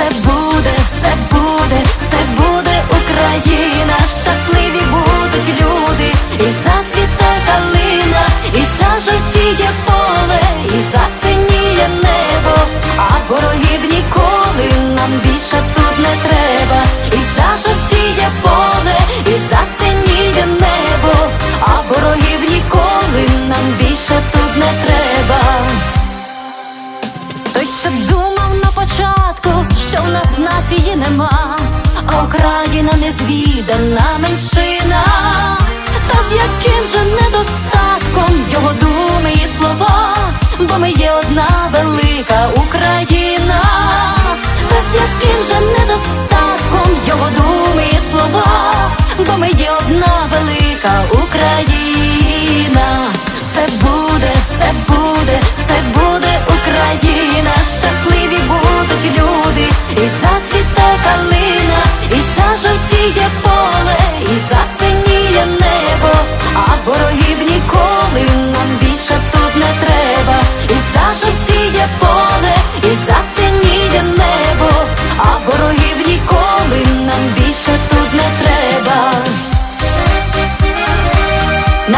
все буде, все буде, все буде Україна, щасливі будуть люди, і зацвіте калина, і зажовтіє поле, і засиніє небо, а ворогів ніколи нам більше тут не треба, і зажовтіє поле, думав на початку, що в нас нації нема, а Україна незвідана меншина, та з яким же недостатком його думи і слова, бо ми є одна велика Україна, та з яким же недостатком його думи і слова, бо ми є одна велика Україна, все буде, все буде. посіє поле і засиніє небо, а ворогів ніколи нам більше тут не треба, і зажовтіє поле, і засиніє небо, а ворогів ніколи нам більше.